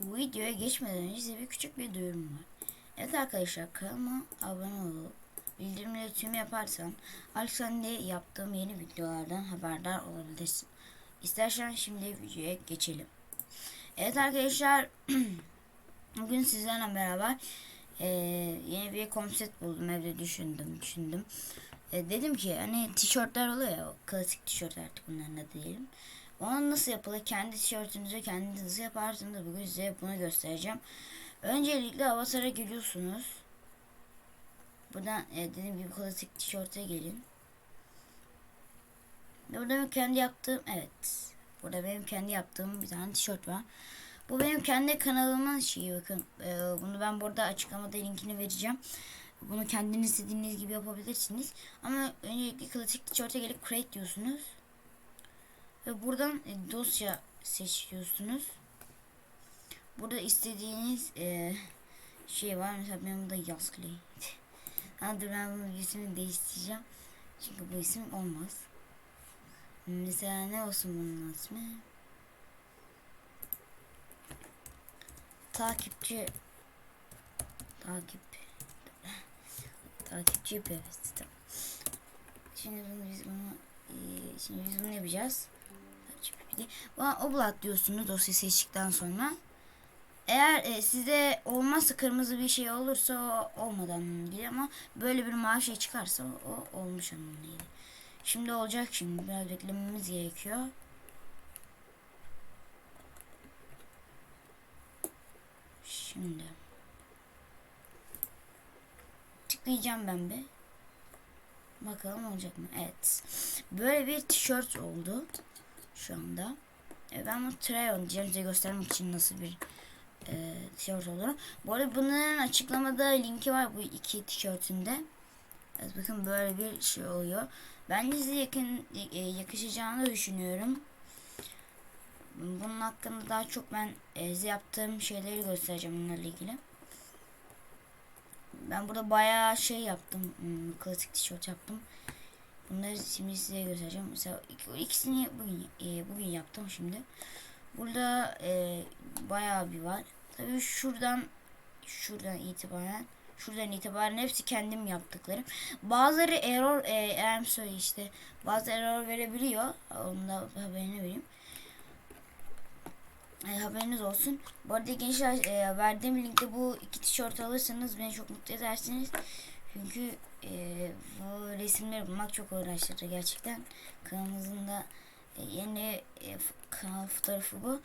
Bu videoya geçmeden önce size bir küçük bir duyurum var. Evet arkadaşlar kanalıma abone olup bildirimleri tüm yaparsan Alexander'de yaptığım yeni videolardan haberdar olabilirsin. İstersen şimdi videoya geçelim. Evet arkadaşlar bugün sizlerle beraber eee, yeni bir konsept buldum evde düşündüm düşündüm. E, dedim ki hani tişörtler oluyor ya klasik tişört artık bunların adı diyelim. Onu nasıl yapılır? Kendi tişörtünüzü kendiniz yaparsınız? Bugün size bunu göstereceğim. Öncelikle avatara geliyorsunuz. Buradan e, dediğim gibi klasik tişörte gelin. Burada benim kendi yaptığım evet. Burada benim kendi yaptığım bir tane tişört var. Bu benim kendi kanalımın şeyi bakın. E, bunu ben burada açıklamada linkini vereceğim. Bunu kendiniz istediğiniz gibi yapabilirsiniz. Ama öncelikle klasik tişörte gelip create diyorsunuz. Ve buradan e, dosya seçiyorsunuz. Burada istediğiniz e, şey var. Mesela benim burada yaz clay. ha, dur ben bunun ismini değiştireceğim. Çünkü bu isim olmaz. Mesela ne olsun bunun ismi? Takipçi takip takipçi yapıyoruz. Tamam. Şimdi bunu biz bunu e, şimdi biz bunu yapacağız. Bana oblat diyorsunuz dosya seçtikten sonra. Eğer e, size olmazsa kırmızı bir şey olursa o olmadan ilgili ama böyle bir mavi şey çıkarsa o, o olmuş anlamına geliyor. Şimdi olacak şimdi biraz beklememiz gerekiyor. Şimdi tıklayacağım ben bir. Bakalım olacak mı? Evet. Böyle bir tişört oldu şu anda. E, ben bunu try on diyeceğim size göstermek için nasıl bir e, tişört olduğunu. Bu arada bunların açıklamada linki var bu iki tişörtünde. Evet, bakın böyle bir şey oluyor. Bence size yakın e, yakışacağını düşünüyorum. Bunun hakkında daha çok ben e, yaptığım şeyleri göstereceğim bunlarla ilgili. Ben burada bayağı şey yaptım. Hmm, klasik tişört yaptım. Bunları şimdi size göstereceğim. Mesela ikisini bugün e, bugün yaptım şimdi. Burada e, bayağı bir var. Tabii şuradan şuradan itibaren şuradan itibaren hepsi kendim yaptıklarım. Bazıları error e, söyle işte bazı error verebiliyor. Onu da haberini vereyim. E, haberiniz olsun. Bu arada gençler e, verdiğim linkte bu iki tişört alırsanız beni çok mutlu edersiniz. Çünkü e, bu resimleri bulmak çok uğraştırdı gerçekten. Kanalımızın da e, yeni e, kanal fotoğrafı bu.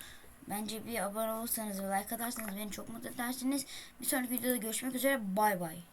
Bence bir abone olursanız ve like atarsanız beni çok mutlu edersiniz. Bir sonraki videoda görüşmek üzere. Bay bay.